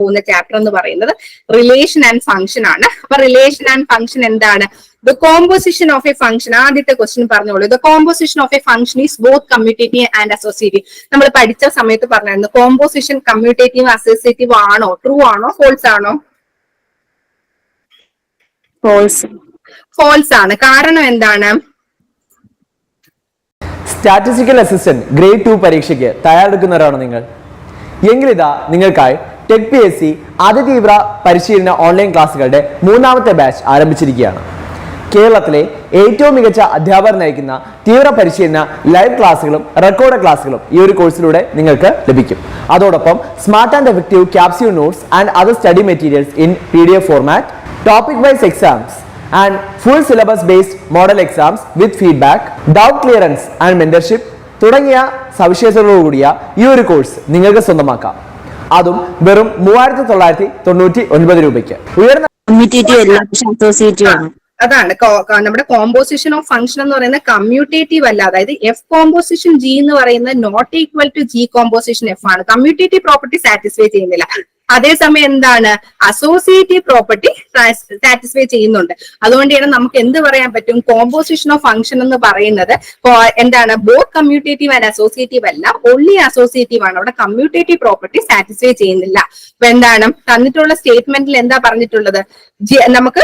പോകുന്ന ചാപ്റ്റർ എന്ന് പറയുന്നത് റിലേഷൻ ആൻഡ് ഫംഗ്ഷൻ ആണ്. അപ്പൊ റിലേഷൻ ആൻഡ് ഫംഗ്ഷൻ എന്താണ്? The composition of a function ആദ്യത്തെ ക്വസ്റ്റ്യൻ പറഞ്ഞോളൂ. The composition of a function is both commutative and associative നമ്മൾ പഠിച്ച സമയത്ത് പറഞ്ഞായിരുന്നു കോമ്പോസിഷൻ കമ്മ്യൂട്ടേറ്റീവ് അസോസിയേറ്റീവ് ആണോ? ട്രൂ ആണോ? ഫോൾസ് ആണോ? ഫോൾസ് ഫോൾസ് ആണ്. കാരണം എന്താണ്? സ്റ്റാറ്റിസ്റ്റിക്കൽ അസിസ്റ്റന്റ് ഗ്രേഡ് ടു പരീക്ഷയ്ക്ക് തയ്യാറെടുക്കുന്നവരാണോ നിങ്ങൾ? എങ്കിലിതാ നിങ്ങൾക്കായി ടെക് പി എസ് സി അതിതീവ്ര പരിശീലന ഓൺലൈൻ ക്ലാസ്സുകളുടെ മൂന്നാമത്തെ ബാച്ച് ആരംഭിച്ചിരിക്കുകയാണ്. കേരളത്തിലെ ഏറ്റവും മികച്ച അധ്യാപകർ നയിക്കുന്ന തീവ്ര പരിശീലന ലൈവ് ക്ലാസ്സുകളും റെക്കോർഡ് ക്ലാസ്സുകളും ഈ ഒരു കോഴ്സിലൂടെ നിങ്ങൾക്ക് ലഭിക്കും. അതോടൊപ്പം smart and effective capsule notes and other study materials in P D F format topic wise exams and full syllabus based model exams with feedback doubt clearance and mentorship തുടങ്ങിയ സവിശേഷതകളോടുകൂടിയ ഈ ഒരു കോഴ്സ് നിങ്ങൾക്ക് സ്വന്തമാക്കാം. അതും വെറും മൂവായിരത്തി തൊള്ളായിരത്തി തൊണ്ണൂറ്റി ഒൻപത് രൂപയ്ക്ക് ഉയർന്ന അതാണ്. നമ്മുടെ കോമ്പോസിഷൻ ഓഫ് ഫംഗ്ഷൻ എന്ന് പറയുന്ന കമ്മ്യൂട്ടേറ്റീവ് അല്ല. അതായത് എഫ് കോമ്പോസിഷൻ ജി എന്ന് പറയുന്നത് not equal to G composition F ആണ്. കമ്മ്യൂട്ടേറ്റീവ് പ്രോപ്പർട്ടി സാറ്റിസ്ഫൈ ചെയ്യുന്നില്ല. അതേസമയം എന്താണ്? അസോസിയേറ്റീവ് പ്രോപ്പർട്ടി സാറ്റിസ്ഫൈ ചെയ്യുന്നുണ്ട്. അതുകൊണ്ടാണ് നമുക്ക് എന്ത് പറയാൻ പറ്റും? കോമ്പോസിഷൻ ഓഫ് ഫംഗ്ഷൻ എന്ന് പറയുന്നത് എന്താണ്? ബോത്ത് കമ്മ്യൂട്ടേറ്റീവ് ആൻഡ് അസോസിയേറ്റീവ് അല്ല ഒള്ളി അസോസിയേറ്റീവ് ആണ്. അവിടെ കമ്മ്യൂട്ടേറ്റീവ് പ്രോപ്പർട്ടി സാറ്റിസ്ഫൈ ചെയ്യുന്നില്ല. അപ്പൊ എന്താണ്? തന്നിട്ടുള്ള സ്റ്റേറ്റ്മെന്റിൽ എന്താ പറഞ്ഞിട്ടുള്ളത്? നമുക്ക്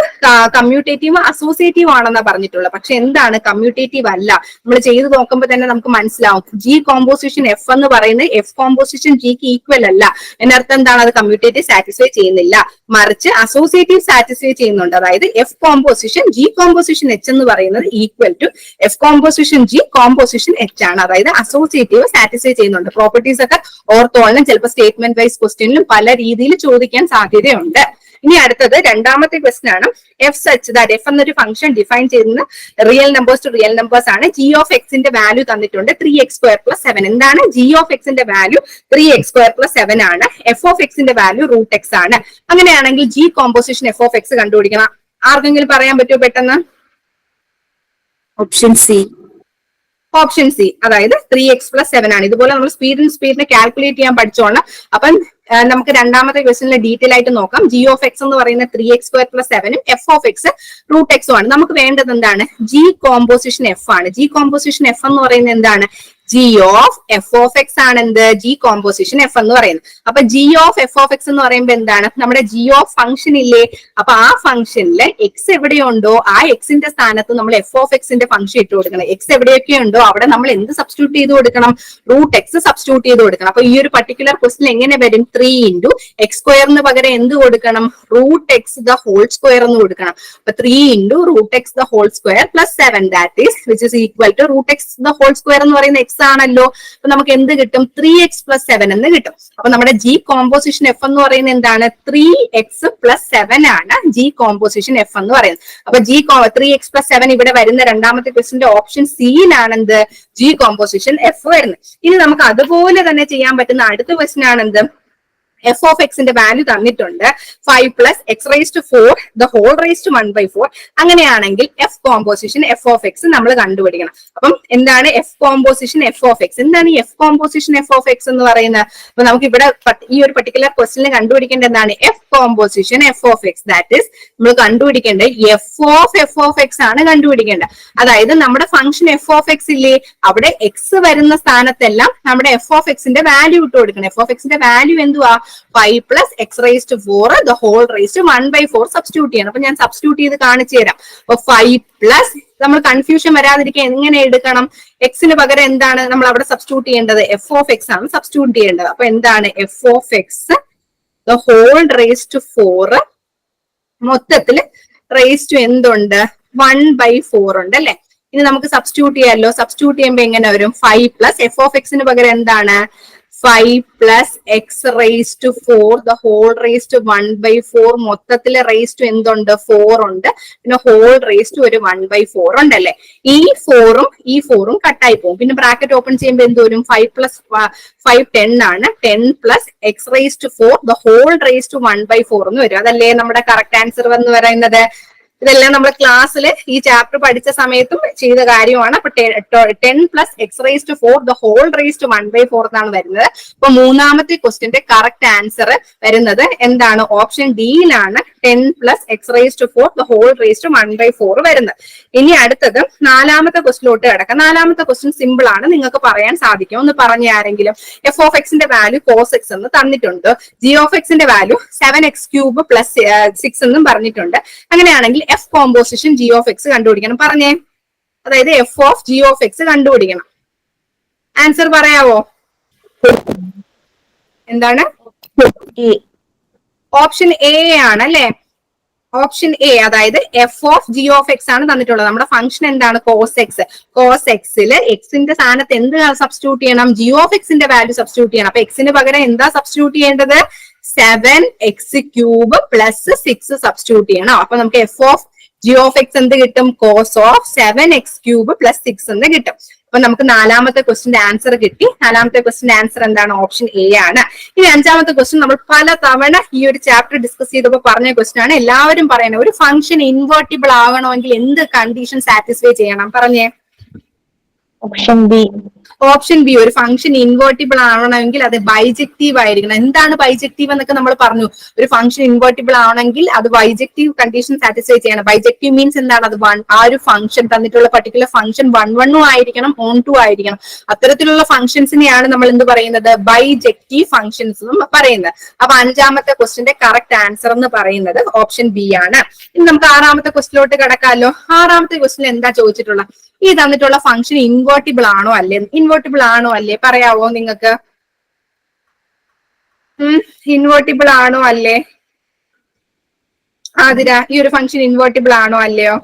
കമ്മ്യൂട്ടേറ്റീവ് അസോസിയേറ്റീവ് ആണെന്നാ പറഞ്ഞിട്ടുള്ളത്. പക്ഷെ എന്താണ് കമ്മ്യൂട്ടേറ്റീവ് അല്ല? നമ്മൾ ചെയ്ത് നോക്കുമ്പോൾ തന്നെ നമുക്ക് മനസ്സിലാവും. ജി കോമ്പോസിഷൻ എഫ് എന്ന് പറയുന്നത് എഫ് കോമ്പോസിഷൻ ജിക്ക് ഈക്വൽ അല്ല. എന്നർത്ഥം എന്താണ്? അത് കമ്മ്യൂട്ടേറ്റീവ് സാറ്റിസ്ഫൈ ചെയ്യുന്നില്ല. മറിച്ച് അസോസിയേറ്റീവ് സാറ്റിസ്ഫൈ ചെയ്യുന്നുണ്ട്. അതായത് F composition G composition H എന്ന് പറയുന്നത് equal to F composition G composition H ആണ്. അതായത് അസോസിയേറ്റീവ് സാറ്റിസ്ഫൈ ചെയ്യുന്നുണ്ട്. പ്രോപ്പർട്ടീസ് ഒക്കെ ഓർത്തോളിനും ചിലപ്പോൾ സ്റ്റേറ്റ്മെന്റ് വൈസ് ക്വസ്റ്റ്യനിലും പല രീതിയിൽ ചോദിക്കാൻ സാധ്യതയുണ്ട്. ഇനി അടുത്തത് രണ്ടാമത്തെ ക്വസ്റ്റൻ ആണ്. എഫ് സച്ച് ദാറ്റ് എഫ് എന്നൊരു ഫംഗ്ഷൻ ഡിഫൈൻ ചെയ്യുന്ന real numbers to real numbers ആണ്. ജി ഓഫ് എക്സിന്റെ വാല്യൂ തന്നിട്ടുണ്ട് three X square plus seven എന്താണ്? ജി ഓഫ് എക്സിന്റെ value three X square plus seven ആണ്. എഫ് ഓഫ് എക്സിന്റെ വാല്യൂ റൂട്ട് എക്സ് ആണ്. അങ്ങനെയാണെങ്കിൽ G composition F of X കണ്ടുപിടിക്കണം. ആർക്കെങ്കിലും പറയാൻ പറ്റുമോ പെട്ടെന്ന്? ഓപ്ഷൻ സി ഓപ്ഷൻ സി അതായത് ത്രീ എക്സ് പ്ലസ് സെവൻ ആണ്. ഇതുപോലെ നമ്മൾ സ്പീഡിന് സ്പീഡിനെ കാൽക്കുലേറ്റ് ചെയ്യാൻ പഠിച്ചോളാം അപ്പം നമുക്ക് രണ്ടാമത്തെ ക്വസ്റ്റിനിൽ ഡീറ്റെയിൽ ആയിട്ട് നോക്കാം. ജി ഓഫ് എക്സ് എന്ന് പറയുന്ന ത്രീ എക്സ് സ്ക്വയർ പ്ലസ് സെവനും എഫ് ഓഫ് എക്സ് റൂട്ട് എക്സും ആണ്. നമുക്ക് വേണ്ടത് എന്താണ്? ജി കോമ്പോസിഷൻ എഫ് ആണ്. ജി കോമ്പോസിഷൻ എഫ് എന്ന് പറയുന്നത് എന്താണ്? G of F of X ആണ് എന്ത് ജി കോമ്പോസിഷൻ എഫ് എന്ന് പറയുന്നത്. അപ്പൊ G of F of X എന്ന് പറയുമ്പോൾ എന്താണ്? നമ്മുടെ ജി ഓഫ് ഫംഗ്ഷൻ ഇല്ലേ? അപ്പൊ ആ ഫംഗ്ഷനിൽ എക്സ് എവിടെയുണ്ടോ ആ എക്സിന്റെ സ്ഥാനത്ത് നമ്മൾ എഫ് ഓഫ് എക്സിന്റെ ഫംഗ്ഷൻ ഇട്ട് കൊടുക്കണം. എക്സ് എവിടെയൊക്കെ ഉണ്ടോ അവിടെ നമ്മൾ എന്ത് സബ്സ്റ്റിറ്റ്യൂട്ട് ചെയ്ത് കൊടുക്കണം? റൂട്ട് എക്സ് സബ്സ്റ്റിറ്റ്യൂട്ട് ചെയ്ത് കൊടുക്കണം. അപ്പൊ ഈ ഒരു പർട്ടിക്കുലർ ക്വസ്റ്റിൽ എങ്ങനെ വരും? ത്രീ ഇന്റു എക്സ് സ്ക്വയറിന് പകരം എന്ത് കൊടുക്കണം? Root X the whole square എന്ന് കൊടുക്കണം. അപ്പൊ three into root X the whole square plus seven that is which is equal to root X the whole square എന്ന് പറയുന്ന എക്സ് ആണല്ലോ. അപ്പൊ നമുക്ക് എന്ത് കിട്ടും? ത്രീ എക്സ് പ്ലസ് സെവൻ എന്ന് കിട്ടും. അപ്പൊ നമ്മുടെ ജി കോമ്പോസിഷൻ എഫ് എന്ന് പറയുന്നത് എന്താണ്? ത്രീ എക്സ് പ്ലസ് സെവൻ ആണ് ജി കോമ്പോസിഷൻ എഫ് എന്ന് പറയുന്നത്. അപ്പൊ G three X plus seven ഇവിടെ വരുന്ന രണ്ടാമത്തെ ക്വസ്റ്റിന്റെ ഓപ്ഷൻ സിയിലാണെന്ത് ജി കോമ്പോസിഷൻ എഫ് വരുന്നത്. ഇനി നമുക്ക് അതുപോലെ തന്നെ ചെയ്യാൻ പറ്റുന്ന അടുത്ത ക്വസ്റ്റ്യൻ ആണ് എന്ത്? എഫ് ഓഫ് എക്സിന്റെ വാല്യൂ തന്നിട്ടുണ്ട്. Five plus X raise to four the whole raise to one by four അങ്ങനെയാണെങ്കിൽ F composition F of X നമ്മൾ കണ്ടുപിടിക്കണം. അപ്പം എന്താണ് F composition F of X എന്താണ് ഈ F composition F of X എന്ന് പറയുന്നത്? അപ്പൊ നമുക്ക് ഇവിടെ ഈ ഒരു പർട്ടിക്കുലർ ക്വസ്റ്റിന് കണ്ടുപിടിക്കേണ്ട എന്താണ്? F composition F of X that is നമ്മൾ കണ്ടുപിടിക്കേണ്ടത് F of F of X ആണ് കണ്ടുപിടിക്കേണ്ടത്. അതായത് നമ്മുടെ ഫംഗ്ഷൻ എഫ് ഓഫ് എക്സ് ഇല്ലേ? അവിടെ എക്സ് വരുന്ന സ്ഥാനത്തെല്ലാം നമ്മുടെ എഫ് ഓഫ് എക്സിന്റെ വാല്യൂ ഇട്ട് കൊടുക്കണം. എഫ് ഓഫ് എക്സിന്റെ വാല്യൂ എന്തുവാ? Five plus X raise to four the whole raise to one by four substitute ചെയ്യണം. അപ്പൊ ഞാൻ സബ്സ്റ്റിറ്റ്യൂട്ട് ചെയ്ത് കാണിച്ചു തരാം. അപ്പൊ ഫൈവ് പ്ലസ് നമ്മൾ കൺഫ്യൂഷൻ വരാതിരിക്കാൻ എങ്ങനെ എടുക്കണം? എക്സിന് പകരം എന്താണ് നമ്മൾ അവിടെ സബ്സ്റ്റിറ്റ്യൂട്ട് ചെയ്യേണ്ടത്? എഫ് ഓഫ് എക്സ് ആണ് സബ്സ്റ്റിറ്റ്യൂട്ട് ചെയ്യേണ്ടത്. അപ്പൊ എന്താണ് F of X the whole raise to four മൊത്തത്തിൽ റേസ് ടു എന്തുണ്ട്? വൺ ബൈ ഫോർ ഉണ്ട് അല്ലെ? ഇനി നമുക്ക് സബ്സ്റ്റിറ്റ്യൂട്ട് ചെയ്യാമല്ലോ സബ്സ്റ്റിറ്റ്യൂട്ട് ചെയ്യുമ്പോൾ എങ്ങനെ വരും? ഫൈവ് പ്ലസ് എഫ് ഓഫ് എക്സിന് പകരം എന്താണ്? Five plus X raise to four the whole raise to one by four മൊത്തത്തിലെ raise to എന്തുണ്ട്? ഫോർ ഉണ്ട്. പിന്നെ ഹോൾ റേസ് ടു ഒരു വൺ ബൈ ഫോർ ഉണ്ടല്ലേ? ഈ ഫോറും ഈ ഫോറും കട്ടായി പോകും. പിന്നെ ബ്രാക്കറ്റ് ഓപ്പൺ ചെയ്യുമ്പോൾ എന്ത് വരും? ഫൈവ് പ്ലസ് ഫൈവ് ടെൻ ആണ്. Ten plus X raise to four the whole raise to one by four എന്ന് വരും. അതല്ലേ നമ്മുടെ കറക്റ്റ് ആൻസർ എന്ന് പറയുന്നത്? ഇതെല്ലാം നമ്മൾ ക്ലാസ്സിൽ ഈ ചാപ്റ്റർ പഠിച്ച സമയത്തും ചെയ്ത കാര്യമാണ് അപ്പൊ ten plus x raise to four the whole raise to one by four എന്നാണ് വരുന്നത്. അപ്പൊ മൂന്നാമത്തെ ക്വസ്റ്റിന്റെ കറക്റ്റ് ആൻസർ വരുന്നത് എന്താണ്? Option ഡിയിലാണ് ten plus X raise to four the whole raise to one by four വരുന്നത്. ഇനി അടുത്തത് നാലാമത്തെ ക്വസ്റ്റിലോട്ട് കിടക്കാം. നാലാമത്തെ ക്വസ്റ്റ്യൻ സിമ്പിൾ ആണ്. നിങ്ങൾക്ക് പറയാൻ സാധിക്കും. ഒന്ന് പറഞ്ഞ ആരെങ്കിലും എഫ് ഓഫ് എക്സിന്റെ വാല്യൂ കോസ് എക്സ് എന്ന് തന്നിട്ടുണ്ട്. ജി ഓഫ് എക്സിന്റെ value seven X cube plus six എന്നും പറഞ്ഞിട്ടുണ്ട്. അങ്ങനെയാണെങ്കിൽ F composition G of X കണ്ടുപിടിക്കണം. പറഞ്ഞേ. അതായത് F of G of X കണ്ടുപിടിക്കണം. ആൻസർ പറയാവോ? എന്താണ്? ഓപ്ഷൻ എ ആണ് അല്ലെ ഓപ്ഷൻ എ അതായത് F of G of X ആണ് തന്നിട്ടുള്ളത്. നമ്മുടെ ഫംഗ്ഷൻ എന്താണ്? കോസ് എക്സ് കോസ് എക്സിൽ എക്സിന്റെ സ്ഥാനത്ത് എന്ത് സബ്സ്റ്റിറ്റ്യൂട്ട് ചെയ്യണം? ജി ഓഫ് എക്സിന്റെ വാല്യൂ സബ്സ്റ്റിറ്റ്യൂട്ട് ചെയ്യണം. അപ്പൊ എക്സിന് പകരം എന്താ സബ്സ്റ്റിറ്റ്യൂട്ട് ചെയ്യേണ്ടത്? Seven x cube plus six substitute ചെയ്യണം. അപ്പൊ നമുക്ക് f of g of x എന്ത് കിട്ടും? Cos of seven x cube plus six എന്ന് കിട്ടും. അപ്പൊ നമുക്ക് നാലാമത്തെ ക്വസ്റ്റിന്റെ ആൻസർ കിട്ടി. നാലാമത്തെ ക്വസ്റ്റിന്റെ ആൻസർ എന്താണ്? ഓപ്ഷൻ എ ആണ്. ഇനി അഞ്ചാമത്തെ ക്വസ്റ്റ്യൻ നമ്മൾ പല തവണ ഈ ഒരു ചാപ്റ്റർ ഡിസ്കസ് ചെയ്തപ്പോൾ പറഞ്ഞ ക്വസ്റ്റ്യൻ ആണ്. എല്ലാവരും പറയുന്നത് ഒരു ഫംഗ്ഷൻ ഇൻവേർട്ടിബിൾ ആവണമെങ്കിൽ എന്ത് കണ്ടീഷൻ സാറ്റിസ്ഫൈ ചെയ്യണം? പറഞ്ഞേ. ഓപ്ഷൻ ബി ഓപ്ഷൻ ബി ഒരു ഫംഗ്ഷൻ ഇൻവേർട്ടിബിൾ ആവണമെങ്കിൽ അത് ബൈജക്റ്റീവ് ആയിരിക്കണം. എന്താണ് ബൈജക്റ്റീവ് എന്നൊക്കെ നമ്മൾ പറഞ്ഞു. ഒരു ഫംഗ്ഷൻ ഇൻവേർട്ടിബിൾ ആവണമെങ്കിൽ അത് ബൈജക്റ്റീവ് കണ്ടീഷൻ സാറ്റിസ്ഫൈ ചെയ്യണം. ബൈജക്റ്റീവ് മീൻസ് എന്താണ്? അത് വൺ ആ ഒരു ഫംഗ്ഷൻ തന്നിട്ടുള്ള പർട്ടിക്കുലർ ഫംഗ്ഷൻ വൺ വണ്ണും ആയിരിക്കണം ഓൺ ടു ആയിരിക്കണം. അത്തരത്തിലുള്ള ഫംഗ്ഷൻസിനെയാണ് നമ്മൾ എന്ത് പറയുന്നത്? ബൈജക്റ്റീവ് ഫംഗ്ഷൻസ് എന്ന് പറയുന്നത്. അപ്പൊ അഞ്ചാമത്തെ ക്വസ്റ്റിന്റെ കറക്റ്റ് ആൻസർ എന്ന് പറയുന്നത് ഓപ്ഷൻ ബി ആണ്. ഇനി നമുക്ക് ആറാമത്തെ ക്വസ്റ്റിലോട്ട് കിടക്കാമല്ലോ ആറാമത്തെ ക്വസ്റ്റിൽ എന്താ ചോദിച്ചിട്ടുള്ളത്? ഈ തന്നിട്ടുള്ള ഫംഗ്ഷൻ ഇൻവേർട്ടിബിൾ ആണോ അല്ലേ? ഇൻവേർട്ടിബിൾ ആണോ അല്ലേ? പറയാവോ നിങ്ങൾക്ക്? ഇൻവേർട്ടിബിൾ ആണോ അല്ലേ? ആതിര ഈ ഒരു ഫംഗ്ഷൻ ഇൻവേർട്ടിബിൾ ആണോ അല്ലയോ?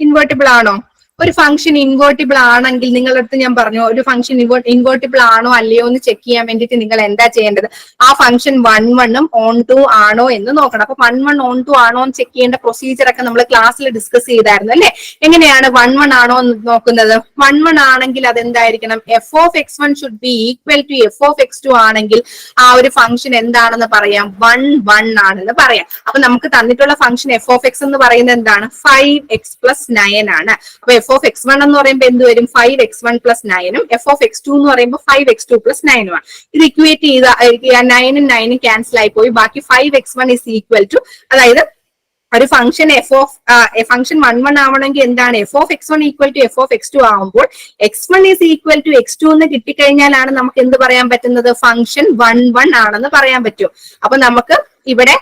ഇൻവേർട്ടിബിൾ ആണോ? ഒരു ഫംഗ്ഷൻ ഇൻവേർട്ടിബിൾ ആണെങ്കിൽ നിങ്ങളുടെ അടുത്ത് ഞാൻ പറഞ്ഞു ഒരു ഫംഗ്ഷൻ ഇൻവേർട്ടിബിൾ ആണോ അല്ലയോ എന്ന് ചെക്ക് ചെയ്യാൻ വേണ്ടിയിട്ട് നിങ്ങൾ എന്താ ചെയ്യേണ്ടത്? ആ ഫംഗ്ഷൻ വൺ വണ്ണും ഓൺ ടു ആണോ എന്ന് നോക്കണം. അപ്പൊ വൺ വൺ ഓൺ ടു ആണോ എന്ന് ചെക്ക് ചെയ്യേണ്ട പ്രൊസീജിയർ ഒക്കെ നമ്മൾ ക്ലാസ്സിൽ ഡിസ്കസ് ചെയ്തായിരുന്നു അല്ലെ? എങ്ങനെയാണ് വൺ വൺ ആണോ എന്ന് നോക്കുന്നത്? വൺ വൺ ആണെങ്കിൽ അതെന്തായിരിക്കണം? F of X one should be equal to F of X two ആണെങ്കിൽ ആ ഒരു ഫംഗ്ഷൻ എന്താണെന്ന് പറയാം? വൺ വൺ ആണെന്ന് പറയാം. അപ്പൊ നമുക്ക് തന്നിട്ടുള്ള ഫംഗ്ഷൻ എഫ് ഓഫ് എക്സ് എന്ന് പറയുന്നത് എന്താണ്? ഫൈവ് എക്സ് പ്ലസ് നയൻ ആണ്. അപ്പൊ ഓഫ് എക്സ് വൺ എന്ന് പറയുമ്പോൾ എന്ത് വരും? ഫൈവ് എക്സ് വൺ പ്ലസ് നയനും എഫ് ഓഫ് എക്സ് ടു എന്ന് പറയുമ്പോൾ ഫൈവ് എക്സ് ടു പ്ലസ് നയനും ആണ്. ഇത് ഇക്വേറ്റ് ചെയ്ത നയനും നയനും ക്യാൻസൽ ആയി പോയി. ബാക്കി five X one is equal to അതായത് ഒരു function F of function one one ആവണമെങ്കിൽ എന്താണ്? F of X one equal to F of X two ആവുമ്പോൾ X one is equal to X two എന്ന് കിട്ടിക്കഴിഞ്ഞാലാണ് നമുക്ക് എന്ത് പറയാൻ പറ്റുന്നത്? ഫംഗ്ഷൻ വൺ വൺ ആണെന്ന് പറയാൻ പറ്റും. അപ്പൊ നമുക്ക് ഇവിടെ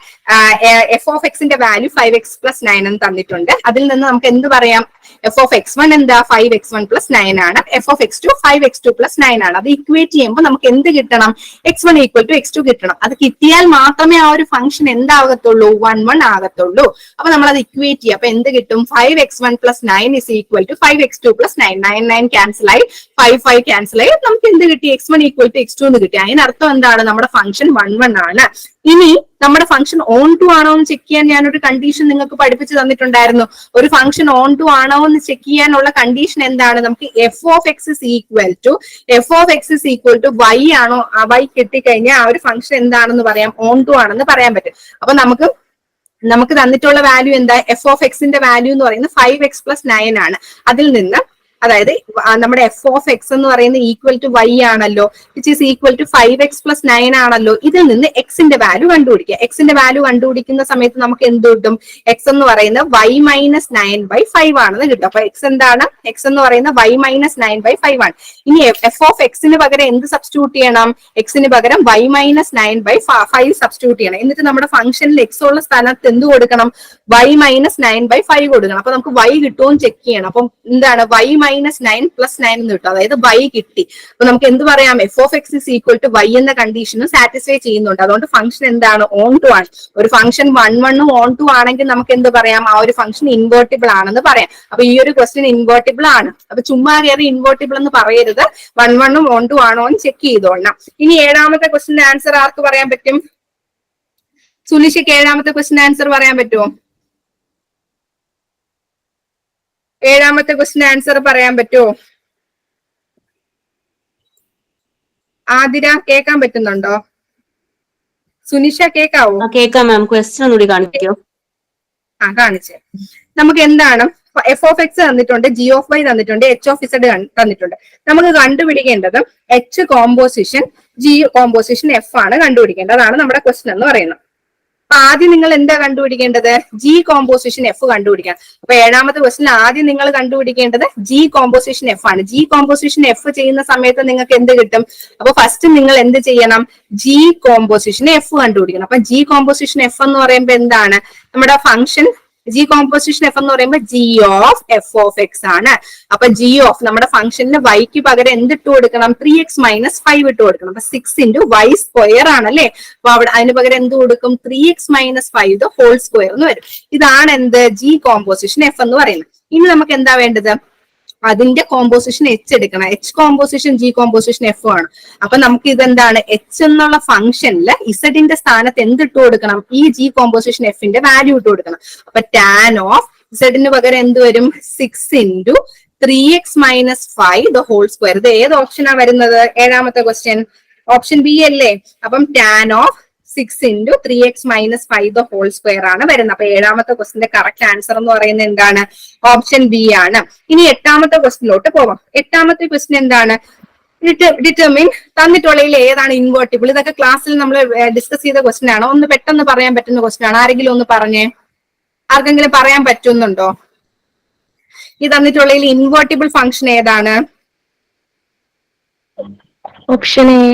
എഫ് ഓഫ് എക്സിന്റെ value five x plus nine എന്ന് തന്നിട്ടുണ്ട്. അതിൽ നിന്ന് നമുക്ക് എന്ത് പറയാം? എഫ് ഓഫ് എക്സ് വൺ എന്താ? Five x one plus nine ആണ്. F of x two five x two plus nine ആണ്. അത് ഇക്വേറ്റ് ചെയ്യുമ്പോൾ നമുക്ക് എന്ത് കിട്ടണം? X one equal to x two കിട്ടണം. അത് കിട്ടിയാൽ മാത്രമേ ആ ഒരു ഫംഗ്ഷൻ എന്താകത്തുള്ളൂ? വൺ വൺ ആകത്തുള്ളൂ. അപ്പൊ നമ്മൾ അത് ഇക്വേറ്റ് ചെയ്യുക. അപ്പൊ എന്ത് കിട്ടും? Five x one plus nine is equal to five x two plus nine nine nine cancel ആയി. ഫൈവ് ഫൈവ് ക്യാൻസൽ ആയി. നമുക്ക് എന്ത് കിട്ടി? X one equal to x two എന്ന് കിട്ടി. അതിനർത്ഥം എന്താണ്? നമ്മുടെ ഫംഗ്ഷൻ വൺ വൺ ആണ്. ഇനി നമ്മുടെ ഫംഗ്ഷൻ ഓൺ ടു ആണോ എന്ന് ചെക്ക് ചെയ്യാൻ ഞാനൊരു കണ്ടീഷൻ നിങ്ങൾക്ക് പഠിപ്പിച്ചു തന്നിട്ടുണ്ടായിരുന്നു. ഒരു ഫംഗ്ഷൻ ഓൺ ടു ആണോ എന്ന് ചെക്ക് ചെയ്യാനുള്ള കണ്ടീഷൻ എന്താണ്? നമുക്ക് f of x is equal to f of x is equal to y ആണോ ആ വൈ കിട്ടിക്കഴിഞ്ഞാൽ ആ ഒരു ഫംഗ്ഷൻ എന്താണെന്ന് പറയാം ഓൺ ടു ആണെന്ന് പറയാൻ പറ്റും. അപ്പൊ നമുക്ക് നമുക്ക് തന്നിട്ടുള്ള വാല്യൂ എന്താ? എഫ് ഓഫ് എക്സിന്റെ വാല്യൂ എന്ന് പറയുന്നത് ഫൈവ് എക്സ് പ്ലസ് നയൻ ആണ്. അതിൽ നിന്ന് അതായത് നമ്മുടെ എഫ് ഓഫ് എക്സ് എന്ന് പറയുന്നത് ഈക്വൽ ടു വൈ ആണല്ലോ which is equal to five x plus nine ആണല്ലോ ഇതിൽ നിന്ന് എക്സിന്റെ വാല്യൂ കണ്ടുപിടിക്കുക. എക്സിന്റെ വാല്യൂ കണ്ടുപിടിക്കുന്ന സമയത്ത് നമുക്ക് എന്ത് കിട്ടും? എക്സ് എന്ന് പറയുന്നത് y minus nine by five ആണെന്ന് കിട്ടും. അപ്പൊ എക്സ് എന്താണ്? എക്സ് എന്ന് പറയുന്നത് y minus nine by five ആണ്. ഇനി എഫ് ഓഫ് എക്സിന് പകരം എന്ത് സബ്സ്റ്റിറ്റ്യൂട്ട് ചെയ്യണം? എക്സിന് പകരം y minus nine by five substitute ചെയ്യണം. എന്നിട്ട് നമ്മുടെ ഫംഗ്ഷനിൽ എക്സ് ഉള്ള സ്ഥലത്ത് എന്ത് കൊടുക്കണം? Y minus nine by five കൊടുക്കണം. അപ്പൊ നമുക്ക് വൈ കിട്ടുമെന്ന് ചെക്ക് ചെയ്യണം. അപ്പം എന്താണ്? വൈ നയൻ പ്ലസ് നയൻ എന്ന് കിട്ടും. അതായത് വൈ കിട്ടി. അപ്പൊ നമുക്ക് എന്ത് പറയാം? F of x is equal to y എന്ന കണ്ടീഷനും സാറ്റിസ്ഫൈ ചെയ്യുന്നുണ്ട്. അതുകൊണ്ട് ഫംഗ്ഷൻ എന്താണ്? ഓൺ ടു ആണ്. ഒരു ഫംഗ്ഷൻ വൺ വണ്ണും ഓൺ ടു ആണെങ്കിൽ നമുക്ക് എന്ത് പറയാം? ആ ഒരു ഫംഗ്ഷൻ ഇൻവേർട്ടിബിൾ ആണെന്ന് പറയാം. അപ്പൊ ഈ ഒരു ക്വസ്റ്റ്യൻ ഇൻവേർട്ടിബിൾ ആണ്. അപ്പൊ ചുമ്മാ കയറി ഇൻവേർട്ടിബിൾ എന്ന് പറയരുത്. വൺ വണ്ണും ഓൺ ടു ആണോ എന്ന് ചെക്ക് ചെയ്തോളണം. ഇനി ഏഴാമത്തെ ക്വസ്റ്റിന്റെ ആൻസർ ആർക്ക് പറയാൻ പറ്റും? സുനിഷയ്ക്ക് ഏഴാമത്തെ ക്വസ്റ്റിന്റെ ആൻസർ പറയാൻ പറ്റുമോ? ഏഴാമത്തെ ക്വസ്റ്റിന്റെ ആൻസർ പറയാൻ പറ്റുമോ? ആതിര കേൾക്കാൻ പറ്റുന്നുണ്ടോ? സുനിഷ കേക്കാവോ കേക്കാം മാം ക്വസ്റ്റ്യൻ ഒന്നുകൂടി കാണിക്കോ? ആ കാണിച്ചേ. നമുക്ക് എന്താണ്? എഫ് ഓഫ് എക്സ് തന്നിട്ടുണ്ട് ജി ഓഫ് വൈ തന്നിട്ടുണ്ട് എച്ച് ഓഫ് ഇസഡ് തന്നിട്ടുണ്ട്. നമുക്ക് കണ്ടുപിടിക്കേണ്ടത് h composition g composition f ആണ് കണ്ടുപിടിക്കേണ്ടത്. അതാണ് നമ്മുടെ ക്വസ്റ്റൻ എന്ന് പറയുന്നത്. അപ്പൊ ആദ്യം നിങ്ങൾ എന്താ കണ്ടുപിടിക്കേണ്ടത്? ജി കോമ്പോസിഷൻ എഫ് കണ്ടുപിടിക്കാൻ അപ്പൊ ഏഴാമത്തെ ക്വസ്റ്റിൽ ആദ്യം നിങ്ങൾ കണ്ടുപിടിക്കേണ്ടത് ജി കോമ്പോസിഷൻ എഫ് ആണ്. ജി കോമ്പോസിഷൻ എഫ് ചെയ്യുന്ന സമയത്ത് നിങ്ങൾക്ക് എന്ത് കിട്ടും? അപ്പൊ ഫസ്റ്റ് നിങ്ങൾ എന്ത് ചെയ്യണം? ജി കോമ്പോസിഷൻ എഫ് കണ്ടുപിടിക്കണം. അപ്പൊ ജി കോമ്പോസിഷൻ എഫ് എന്ന് പറയുമ്പോൾ എന്താണ്? നമ്മുടെ ഫംഗ്ഷൻ ജി കോമ്പോസിഷൻ എഫ് എന്ന് പറയുമ്പോൾ g of f of x ആണ്. അപ്പൊ ജി ഓഫ് നമ്മുടെ ഫംഗ്ഷനിൽ വൈക്ക് പകരം എന്ത് ഇട്ട് കൊടുക്കണം? ത്രീ എക്സ് മൈനസ് ഫൈവ് ഇട്ട് കൊടുക്കണം. അപ്പൊ സിക്സ് ഇന്റു വൈ സ്ക്വയർ ആണല്ലേ അപ്പൊ അവിടെ അതിന് പകരം എന്ത് കൊടുക്കും? Three x minus five whole square എന്ന് വരും. ഇതാണ് എന്ത്? ജി കോമ്പോസിഷൻ എഫ് എന്ന് പറയുന്നത്. ഇനി നമുക്ക് എന്താ വേണ്ടത്? അതിന്റെ കോമ്പോസിഷൻ എച്ച് എടുക്കണം. H composition g composition f ആണ് അപ്പൊ നമുക്ക് ഇതെന്താണ്? എച്ച് എന്നുള്ള ഫംഗ്ഷനിൽ ഇസഡിന്റെ സ്ഥാനത്ത് എന്ത് ഇട്ട് കൊടുക്കണം? ഈ ജി കോമ്പോസിഷൻ എഫിന്റെ വാല്യൂ ഇട്ട് കൊടുക്കണം. അപ്പൊ ടാൻ ഓഫ് ഇസഡിന് പകരം എന്ത് വരും? Six into three x minus five the whole square ഇത് ഏത് ഓപ്ഷനാണ് വരുന്നത്? ഏഴാമത്തെ ക്വസ്റ്റ്യൻ ഓപ്ഷൻ ബി അല്ലേ? അപ്പം tan of six into three x minus five the whole square ആണ് വരുന്നത്. അപ്പൊ ഏഴാമത്തെ ക്വസ്റ്റിന്റെ കറക്റ്റ് ആൻസർ എന്ന് പറയുന്നത് എന്താണ്? ഓപ്ഷൻ ബി ആണ്. ഇനി എട്ടാമത്തെ ക്വസ്റ്റിലോട്ട് പോവാം. എട്ടാമത്തെ ക്വസ്റ്റ്യൻ എന്താണ്? ഡിറ്റർമിൻ തന്നിട്ടുള്ളതിൽ ഏതാണ് ഇൻവേർട്ടിബിൾ ഇതൊക്കെ ക്ലാസ്സിൽ നമ്മൾ ഡിസ്കസ് ചെയ്ത ക്വസ്റ്റ്യൻ ആണ്. ഒന്ന് പെട്ടെന്ന് പറയാൻ പറ്റുന്ന ക്വസ്റ്റ്യൻ ആണ്. ആരെങ്കിലും ഒന്ന് പറഞ്ഞേ? ആർക്കെങ്കിലും പറയാൻ പറ്റുന്നുണ്ടോ? ഈ തന്നിട്ടുള്ളതിൽ ഇൻവേർട്ടിബിൾ ഫംഗ്ഷൻ ഏതാണ്? ഓപ്ഷൻ എ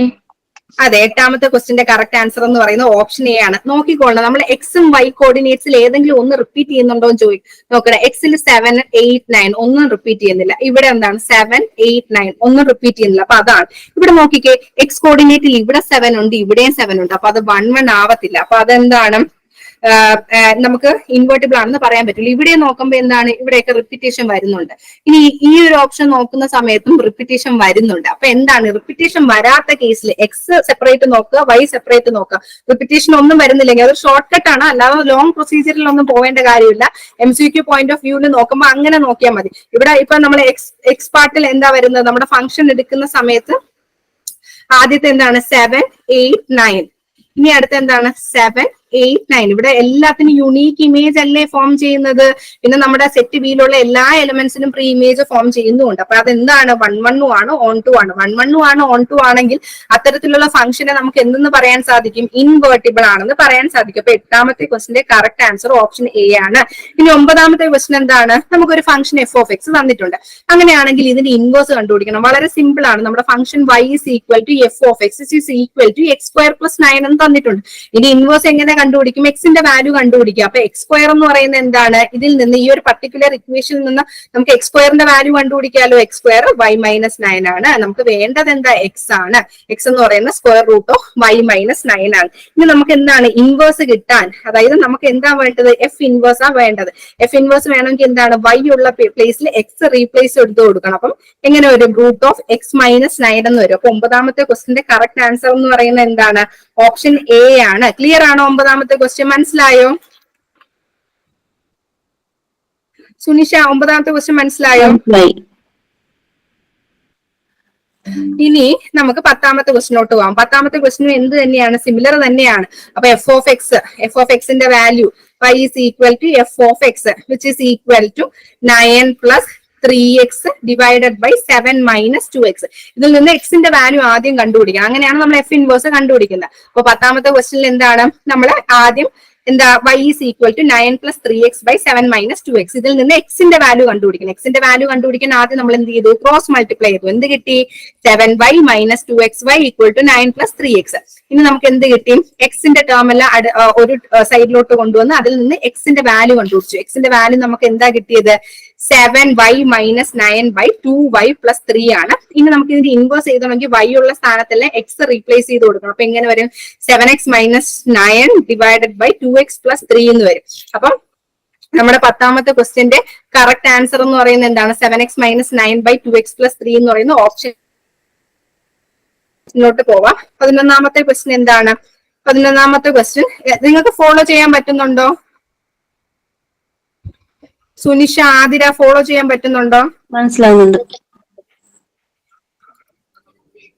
അതെ എട്ടാമത്തെ ക്വസ്റ്റിന്റെ കറക്റ്റ് ആൻസർ എന്ന് പറയുന്നത് ഓപ്ഷൻ എ ആണ്. നോക്കിക്കോളണം. നമ്മൾ എക്സും വൈ കോർഡിനേറ്റ്സിൽ ഏതെങ്കിലും ഒന്ന് റിപ്പീറ്റ് ചെയ്യുന്നുണ്ടോ എന്ന് ചോദിക്കും നോക്കട്ടെ. എക്സിൽ സെവൻ എയ്റ്റ് നയൻ ഒന്നും റിപ്പീറ്റ് ചെയ്യുന്നില്ല. ഇവിടെ എന്താണ്? സെവൻ എയ്റ്റ് നയൻ ഒന്നും റിപ്പീറ്റ് ചെയ്യുന്നില്ല. അപ്പൊ അതാണ്. ഇവിടെ നോക്കിക്കേ. എക്സ് കോർഡിനേറ്റിൽ ഇവിടെ സെവൻ ഉണ്ട് ഇവിടെയും സെവൻ ഉണ്ട്. അപ്പൊ അത് വൺ വൺ ആവത്തില്ല. അപ്പൊ അതെന്താണ്? നമുക്ക് ഇൻവേർട്ടിബിൾ ആണെന്ന് പറയാൻ പറ്റുള്ളൂ. ഇവിടെ നോക്കുമ്പോൾ എന്താണ് ഇവിടെയൊക്കെ റിപ്പിറ്റേഷൻ വരുന്നുണ്ട്. ഇനി ഈ ഒരു ഓപ്ഷൻ നോക്കുന്ന സമയത്തും റിപ്പിറ്റേഷൻ വരുന്നുണ്ട്. അപ്പൊ എന്താണ് റിപ്പിറ്റേഷൻ വരാത്ത കേസിൽ എക്സ് സെപ്പറേറ്റ് നോക്കുക വൈ സെപ്പറേറ്റ് നോക്കുക. റിപ്പിറ്റേഷൻ ഒന്നും വരുന്നില്ലെങ്കിൽ അത് ഷോർട്ട് കട്ട് ആണ്. അല്ലാതെ ലോങ് പ്രൊസീജിയറിൽ ഒന്നും പോവേണ്ട കാര്യമില്ല. M C Q point of വ്യൂവിൽ നോക്കുമ്പോൾ അങ്ങനെ നോക്കിയാൽ മതി. ഇവിടെ ഇപ്പൊ നമ്മൾ എക്സ് എക്സ് പാർട്ടിൽ എന്താ വരുന്നത്? നമ്മുടെ ഫംഗ്ഷൻ എടുക്കുന്ന സമയത്ത് ആദ്യത്തെ എന്താണ്? സെവൻ എയ്റ്റ് നയൻ ഇനി അടുത്ത എന്താണ്? സെവൻ എയ്റ്റ് നയൻ ഇവിടെ എല്ലാത്തിനും യുണീക്ക് ഇമേജ് അല്ലേ ഫോം ചെയ്യുന്നത്? പിന്നെ നമ്മുടെ സെറ്റ് ബിയിലുള്ള എല്ലാ എലമെന്റ്സിനും പ്രീ ഇമേജ് ഫോം ചെയ്യുന്നുണ്ട്. അപ്പൊ അതെന്താണ്? വൺ വണ്ണും ആണ് ഓൺ ടു ആണ്. വൺ വണ്ണും ആണ് ഓൺ ടു ആണെങ്കിൽ അത്തരത്തിലുള്ള ഫംഗ്ഷനെ നമുക്ക് എന്തെന്ന് പറയാൻ സാധിക്കും? ഇൻവേർട്ടിബിൾ ആണെന്ന് പറയാൻ സാധിക്കും. അപ്പൊ എട്ടാമത്തെ ക്വസ്റ്റിന്റെ കറക്റ്റ് ആൻസർ ഓപ്ഷൻ എ ആണ്. ഇനി ഒമ്പതാമത്തെ ക്വസ്റ്റൻ എന്താണ്? നമുക്കൊരു ഫംഗ്ഷൻ എഫ് ഓഫ് എക്സ് തന്നിട്ടുണ്ട്. അങ്ങനെയാണെങ്കിൽ ഇതിന്റെ ഇൻവേഴ്സ് കണ്ടുപിടിക്കണം. വളരെ സിമ്പിൾ ആണ്. നമ്മുടെ function y is equal to f of x is equal to x square plus nine എന്ന് തന്നിട്ടുണ്ട്. ഇനി ഇൻവേഴ്സ് എങ്ങനെ കണ്ടുപിടിക്കും. എക്സിന്റെ വാല്യൂ കണ്ടുപിടിക്കുക അപ്പൊ എക്സ് സ്ക്വയർ എന്ന് പറയുന്നത് എന്താണ്? ഇതിൽ നിന്ന് ഈ ഒരു പർട്ടിക്കുലർ ഇക്വേഷനിൽ നിന്ന് നമുക്ക് എക്സ് സ്ക്വയറിന്റെ value കണ്ടുപിടിക്കാലോ? X square y minus nine ആണ്. നമുക്ക് വേണ്ടത് എന്താ? എക്സ് ആണ്. എക്സ് എന്ന് പറയുന്ന square root of y minus nine ആണ്. ഇനി നമുക്ക് എന്താണ്? ഇൻവേഴ്സ് കിട്ടാൻ. അതായത് നമുക്ക് എന്താ വേണ്ടത്? എഫ് ഇൻവേഴ്സ് ആ വേണ്ടത്. എഫ് ഇൻവേഴ്സ് വേണമെങ്കിൽ എന്താണ്? വൈ ഉള്ള പ്ലേസിൽ എക്സ് റീപ്ലേസ് എടുത്ത് കൊടുക്കണം. അപ്പം എങ്ങനെ ഒരു root of x minus nine എന്ന് വരും. അപ്പൊ ഒമ്പതാമത്തെ ക്വസ്റ്റിന്റെ കറക്റ്റ് ആൻസർ എന്ന് പറയുന്നത് എന്താണ്? ഓപ്ഷൻ എ ആണ്. ക്ലിയർ ആണോ ഒമ്പതാമത്തെ ക്വസ്റ്റ്യൻ മനസ്സിലായോ? സുനിഷ ഒമ്പതാമത്തെ ക്വസ്റ്റ്യൻ മനസ്സിലായോ? ഇനി നമുക്ക് പത്താമത്തെ ക്വസ്റ്റിനോട്ട് പോവാം. പത്താമത്തെ ക്വസ്റ്റിനും എന്ത് തന്നെയാണ്? സിമിലർ തന്നെയാണ്. അപ്പൊ f of x f of എക്സിന്റെ value y is equal to f of x which is equal to nine plus three x divided by seven minus two x ഇതിൽ നിന്ന് എക്സിന്റെ വാല്യൂ ആദ്യം കണ്ടുപിടിക്കണം. അങ്ങനെയാണ് നമ്മൾ എഫ് ഇൻവേഴ്സ് കണ്ടുപിടിക്കുന്നത്. അപ്പൊ പത്താമത്തെ ക്വസ്റ്റിൽ എന്താണ്? നമ്മൾ ആദ്യം എന്താ y is equal to nine plus three x by seven minus two x ഇതിൽ നിന്ന് എക്സിന്റെ വാല്യൂ കണ്ടുപിടിക്കണം. എക്സിന്റെ വാല്യൂ കണ്ടുപിടിക്കാൻ ആദ്യം നമ്മൾ എന്ത് ചെയ്തു? ക്രോസ് മൾട്ടിപ്ലൈ ചെയ്തു. എന്ത് കിട്ടി? Seven y minus two x y equal to nine plus three x ഇനി നമുക്ക് എന്ത് കിട്ടി? എക്സിന്റെ ടേം എല്ലാം ഒരു സൈഡിലോട്ട് കൊണ്ടുവന്ന് അതിൽ നിന്ന് എക്സിന്റെ വാല്യൂ കണ്ടുപിടിച്ചു. എക്സിന്റെ വാല്യൂ നമുക്ക് എന്താ കിട്ടിയത്? Seven y minus nine by two y plus three ആണ്. ഇനി നമുക്ക് ഇതിന്റെ ഇൻവേഴ്സ് ചെയ്തണമെങ്കിൽ വൈ ഉള്ള സ്ഥാനത്തിൽ എക്സ് റീപ്ലേസ് ചെയ്ത് കൊടുക്കണം. അപ്പൊ എങ്ങനെ വരും? Seven x minus nine divided by two x plus three എന്ന് വരും. അപ്പം നമ്മുടെ പത്താമത്തെ ക്വസ്റ്റ്യന്റെ കറക്റ്റ് ആൻസർ എന്ന് പറയുന്നത് എന്താണ്? Seven x minus nine by two x plus three എന്ന് പറയുന്ന ഓപ്ഷൻ മുന്നോട്ട് പോവാം. പതിനൊന്നാമത്തെ ക്വസ്റ്റ്യൻ എന്താണ്? പതിനൊന്നാമത്തെ ക്വസ്റ്റ്യൻ നിങ്ങൾക്ക് ഫോളോ ചെയ്യാൻ പറ്റുന്നുണ്ടോ? സുനിഷ ആതിര ഫോളോ ചെയ്യാൻ പറ്റുന്നുണ്ടോ? മനസ്സിലാവുന്നുണ്ട്.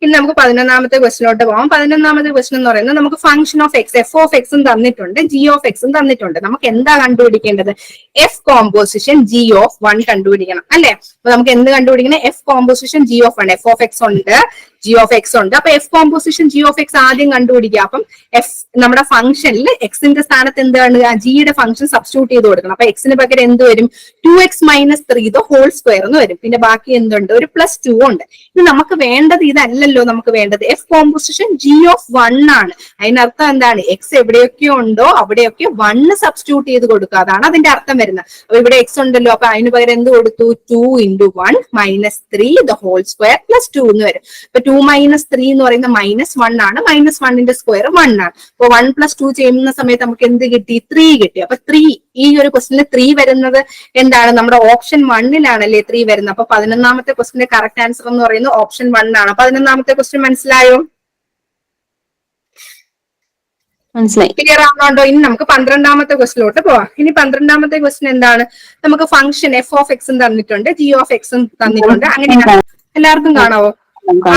ഇനി നമുക്ക് പതിനൊന്നാമത്തെ ക്വസ്റ്റിനോട്ട് പോകാം പതിനൊന്നാമത്തെ ക്വസ്റ്റൻ എന്ന് പറയുന്നത് നമുക്ക് function of x f of എക്സും തന്നിട്ടുണ്ട് ജി ഓഫ് എക്സും തന്നിട്ടുണ്ട്. നമുക്ക് എന്താ കണ്ടുപിടിക്കേണ്ടത്? F composition g of one കണ്ടുപിടിക്കണം അല്ലെ? അപ്പൊ നമുക്ക് എന്ത് കണ്ടുപിടിക്കണം? F composition g of one f of x ഉണ്ട് ജി ഓഫ് എക്സ് ഉണ്ട്. അപ്പൊ f composition g of x ആദ്യം കണ്ടുപിടിക്കുക. അപ്പം എഫ് നമ്മുടെ ഫംഗ്ഷനിൽ എക്സിന്റെ സ്ഥാനത്ത് എന്താണ്? ജിയുടെ ഫംഗ്ഷൻ സബ്സ്റ്റിറ്റ്യൂട്ട് ചെയ്ത് കൊടുക്കണം. അപ്പൊ എക്സിന് പകരം എന്ത് വരും? Two x minus three whole square എന്ന് വരും. പിന്നെ ബാക്കി എന്തുണ്ട്? ഒരു പ്ലസ് ടു ഉണ്ട്. ഇത് നമുക്ക് വേണ്ടത് ഇതല്ലല്ലോ നമുക്ക് വേണ്ടത്. F composition g of one ആണ്. അതിനർത്ഥം എന്താണ്? എക്സ് എവിടെയൊക്കെ ഉണ്ടോ അവിടെയൊക്കെ വണ്ണ് സബ്സ്റ്റിറ്റ്യൂട്ട് ചെയ്ത് കൊടുക്കുക. അതാണ് അതിന്റെ അർത്ഥം വരുന്നത്. അപ്പൊ ഇവിടെ എക്സ് ഉണ്ടല്ലോ. അപ്പൊ അതിന് പകരം എന്ത് കൊടുത്തു? Two into one minus three the whole square plus two എന്ന് വരും. അപ്പൊ ടു മൈനസ് ത്രീ എന്ന് പറയുന്ന മൈനസ് വൺ ആണ്. മൈനസ് വണ്ണിന്റെ സ്ക്വയർ വൺ ആണ്. അപ്പൊ വൺ പ്ലസ് ടു ചെയ്യുന്ന സമയത്ത് നമുക്ക് എന്ത് കിട്ടി? ത്രീ കിട്ടി. അപ്പൊ ത്രീ ഈ ഒരു ക്വസ്റ്റിന് ത്രീ വരുന്നത് എന്താണ്? നമ്മുടെ ഓപ്ഷൻ വണ്ണിലാണല്ലേ ത്രീ വരുന്നത്? അപ്പൊ പതിനൊന്നാമത്തെ ക്വസ്റ്റിന്റെ കറക്റ്റ് ആൻസർ എന്ന് പറയുന്നത് ഓപ്ഷൻ വൺ ആണ് പതിനൊന്നാമത്തെ ക്വസ്റ്റ്യൻ മനസ്സിലായോ? മനസ്സിലായി. ക്ലിയർ ആവുന്നുണ്ടോ? ഇനി നമുക്ക് പന്ത്രണ്ടാമത്തെ ക്വസ്റ്റിലോട്ട് പോവാം. ഇനി പന്ത്രണ്ടാമത്തെ ക്വസ്റ്റ്യൻ എന്താണ്? നമുക്ക് ഫംഗ്ഷൻ എഫ് ഓഫ് എക്സും തന്നിട്ടുണ്ട് ജി ഓഫ് എക്സും തന്നിട്ടുണ്ട്. അങ്ങനെയാണ് എല്ലാവർക്കും കാണാവോ?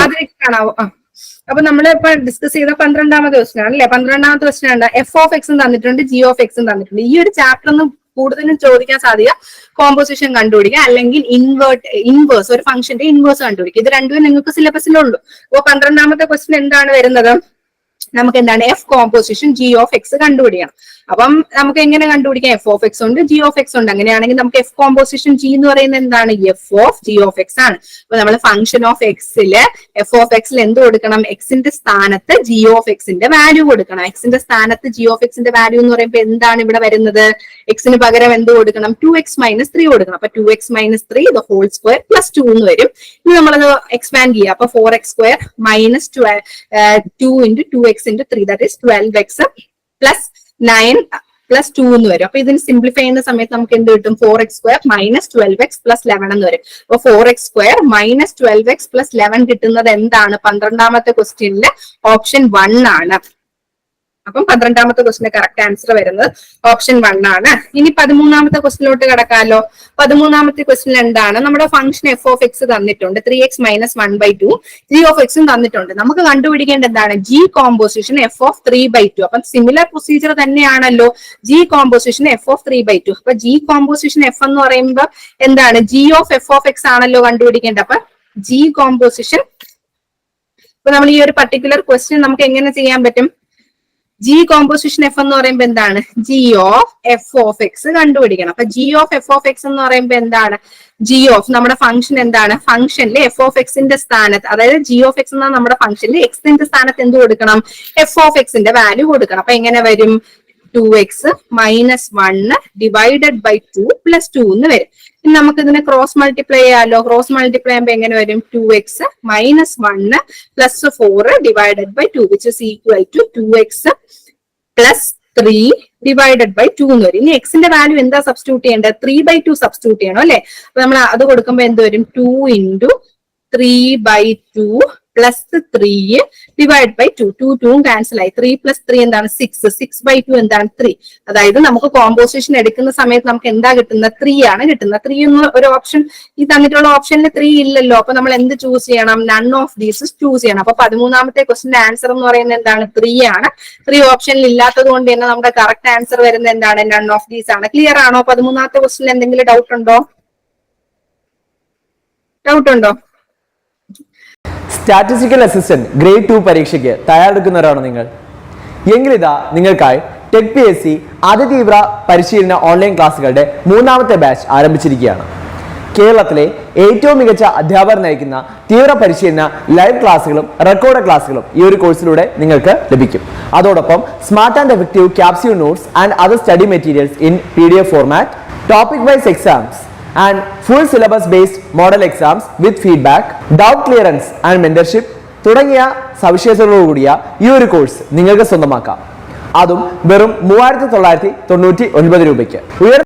ആദ്യം കാണാവോ? ആ. അപ്പൊ നമ്മൾ ഇപ്പൊ ഡിസ്കസ് ചെയ്ത പന്ത്രണ്ടാമത്തെ ക്വസ്റ്റൻ ആണ് അല്ലെ പന്ത്രണ്ടാമത്തെ ക്വസ്റ്റൻ ഉണ്ട് എഫ് ഓഫ് എക്സും തന്നിട്ടുണ്ട് ജി ഓഫ് എക്സും തന്നിട്ടുണ്ട്. ഈ ഒരു ചാപ്റ്റർ ഒന്നും കൂടുതലും ചോദിക്കാൻ സാധ്യത കോമ്പോസിഷൻ കണ്ടുപിടിക്കുക അല്ലെങ്കിൽ ഇൻവേർട്ട് ഇൻവേഴ്സ് ഒരു ഫംഗ്ഷന്റെ ഇൻവേഴ്സ് കണ്ടുപിടിക്കുക ഇത് രണ്ടും നിങ്ങൾക്ക് സിലബസിലുള്ളൂ അപ്പൊ പന്ത്രണ്ടാമത്തെ ക്വസ്റ്റൻ എന്താണ് വരുന്നത്? നമുക്ക് എന്താണ് f composition g of x കണ്ടുപിടിക്കണം. അപ്പം നമുക്ക് എങ്ങനെ കണ്ടുപിടിക്കാം? എഫ് ഓഫ് എക്സ് ഉണ്ട് ജി ഓഫ് എക്സ് ഉണ്ട്. അങ്ങനെയാണെങ്കിൽ നമുക്ക് എഫ് കോമ്പോസിഷൻ ജി എന്ന് പറയുന്നത് എന്താണ്? F of g of x ആണ്. അപ്പൊ നമ്മൾ ഫംഗ്ഷൻ ഓഫ് എക്സിൽ എഫ് ഓഫ് എക്സിൽ എന്ത് കൊടുക്കണം? എക്സിന്റെ സ്ഥാനത്ത് ജി ഓഫ് എക്സിന്റെ വാല്യൂ കൊടുക്കണം. എക്സിന്റെ സ്ഥാനത്ത് ജി ഓഫ് എക്സിന്റെ വാല്യൂ എന്ന് പറയുമ്പോൾ എന്താണ് ഇവിടെ വരുന്നത്? എക്സിന് പകരം എന്ത് കൊടുക്കണം? ടു എക്സ് മൈനസ് ത്രീ കൊടുക്കണം. അപ്പൊ two x minus three the whole square plus two എന്ന് വരും. ഇനി നമ്മളത് എക്സ്പാൻഡ് ചെയ്യുക അപ്പൊ four x square minus two into two x into three that is twelve x plus nine plus two എന്ന് വരും. അപ്പൊ ഇതിന് സിംപ്ലിഫൈ ചെയ്യുന്ന സമയത്ത് നമുക്ക് എന്ത് കിട്ടും? Four x square minus twelve x plus eleven എന്ന് വരും. അപ്പൊ four x square minus twelve x plus eleven കിട്ടുന്നത് എന്താണ്? പന്ത്രണ്ടാമത്തെ ക്വസ്റ്റ്യനിൽ ഓപ്ഷൻ വൺ ആണ്. അപ്പം പന്ത്രണ്ടാമത്തെ ക്വസ്റ്റിന് കറക്റ്റ് ആൻസർ വരുന്നത് ഓപ്ഷൻ വൺ ആണ്. ഇനി പതിമൂന്നാമത്തെ ക്വസ്റ്റിലോട്ട് കിടക്കാമല്ലോ പതിമൂന്നാമത്തെ ക്വസ്റ്റിൽ എന്താണ്? നമ്മുടെ ഫംഗ്ഷൻ എഫ് ഓഫ് എക്സ് തന്നിട്ടുണ്ട്. Three x minus one by two g of എക്സും തന്നിട്ടുണ്ട്. നമുക്ക് കണ്ടുപിടിക്കേണ്ട എന്താണ്? G composition f of three by two അപ്പം സിമിലർ പ്രൊസീജിയർ തന്നെയാണല്ലോ g composition f of three by two അപ്പൊ ജി കോമ്പോസിഷൻ എഫ് എന്ന് പറയുമ്പോൾ എന്താണ്? G of f of x ആണല്ലോ കണ്ടുപിടിക്കേണ്ടത്. അപ്പൊ ജി കോമ്പോസിഷൻ ഇപ്പൊ നമ്മൾ ഈ ഒരു പർട്ടിക്കുലർ ക്വസ്റ്റ്യൻ നമുക്ക് എങ്ങനെ ചെയ്യാൻ പറ്റും? ജി കോമ്പോസിഷൻ എഫ് എന്ന് പറയുമ്പോൾ എന്താണ്? G of f of x കണ്ടുപിടിക്കണം. അപ്പൊ g of f of x എന്ന് പറയുമ്പോൾ എന്താണ്? ജി ഓഫ് നമ്മുടെ ഫംഗ്ഷൻ എന്താണ്? ഫംഗ്ഷനിൽ എഫ് ഓഫ് എക്സിന്റെ സ്ഥാനത്ത് അതായത് ജി ഓഫ് എക്സ് എന്ന നമ്മുടെ ഫംഗ്ഷനിൽ എക്സിന്റെ സ്ഥാനത്ത് എന്ത് കൊടുക്കണം? എഫ് ഓഫ് എക്സിന്റെ വാല്യൂ കൊടുക്കണം. അപ്പൊ എങ്ങനെ വരും? Two X minus one divided by two plus two എന്ന് വരും. ഇനി നമുക്ക് ഇതിനെ ക്രോസ് മൾട്ടിപ്ലൈ ചെയ്യാമല്ലോ ക്രോസ് മൾട്ടിപ്ലൈ ചെയ്യുമ്പോൾ എങ്ങനെ വരും? Two X minus one plus four divided by two which is equal to two X plus three divided by two എന്ന് വരും. ഇനി എക്സിന്റെ വാല്യൂ എന്താ സബ്സ്റ്റിറ്റ്യൂട്ട് ചെയ്യേണ്ടത്? ത്രീ ബൈ ടു സബ്സ്റ്റിറ്റ്യൂട്ട് ചെയ്യണം അല്ലെ? അപ്പൊ നമ്മൾ അത് കൊടുക്കുമ്പോൾ എന്ത് വരും? Two into three by two plus three divide by two two ടൂവും ക്യാൻസൽ ആയി. ത്രീ പ്ലസ് ത്രീ എന്താണ്? സിക്സ് സിക്സ് ബൈ ടു എന്താണ്? ത്രീ അതായത് നമുക്ക് കോമ്പോസിഷൻ എടുക്കുന്ന സമയത്ത് നമുക്ക് എന്താ കിട്ടുന്നത്? ത്രീ ആണ് കിട്ടുന്നത്. ത്രീ എന്ന് ഒരു ഓപ്ഷൻ ഈ തന്നിട്ടുള്ള ഓപ്ഷനിൽ ത്രീ ഇല്ലല്ലോ. അപ്പൊ നമ്മൾ എന്ത് ചൂസ് ചെയ്യണം? നൺ ഓഫ് ദീസ് ചൂസ് ചെയ്യണം. അപ്പൊ പതിമൂന്നാമത്തെ ക്വസ്റ്റിന്റെ ആൻസർ എന്ന് പറയുന്നത് എന്താണ്? ത്രീ ആണ്. ത്രീ ഓപ്ഷനിൽ ഇല്ലാത്തത് കൊണ്ട് തന്നെ നമ്മുടെ കറക്റ്റ് ആൻസർ വരുന്ന എന്താണ്? നൺ ഓഫ് ദീസ് ആണ്. ക്ലിയർ ആണോ? പതിമൂന്നാമത്തെ ക്വസ്റ്റിന് എന്തെങ്കിലും ഡൗട്ട് ഉണ്ടോ? ഡൗട്ട് ഉണ്ടോ? സ്റ്റാറ്റിസ്റ്റിക്കൽ അസിസ്റ്റന്റ് ഗ്രേഡ് ടു പരീക്ഷയ്ക്ക് തയ്യാറെടുക്കുന്നവരാണ് നിങ്ങൾ? എങ്കിലിതാ നിങ്ങൾക്കായി ടെക് പി എസ് സി അതിതീവ്ര പരിശീലന ഓൺലൈൻ ക്ലാസ്സുകളുടെ മൂന്നാമത്തെ ബാച്ച് ആരംഭിച്ചിരിക്കുകയാണ്. കേരളത്തിലെ ഏറ്റവും മികച്ച അധ്യാപകർ നയിക്കുന്ന തീവ്ര പരിശീലന ലൈവ് ക്ലാസ്സുകളും റെക്കോർഡ് ക്ലാസ്സുകളും ഈ ഒരു കോഴ്സിലൂടെ നിങ്ങൾക്ക് ലഭിക്കും. അതോടൊപ്പം smart and effective capsule notes and other study materials in P D F format topic wise exams and full syllabus based model exams with feedback doubt clearance and mentorship തുടങ്ങിയ സവിശേഷതകളോടുകൂടിയ ഈ ഒരു കോഴ്സ് നിങ്ങൾക്ക് സ്വന്തമാക്കാം. അതും വെറും മൂവായിരത്തി തൊള്ളായിരത്തി തൊണ്ണൂറ്റി ഒൻപത് രൂപയ്ക്ക്. ഉയർ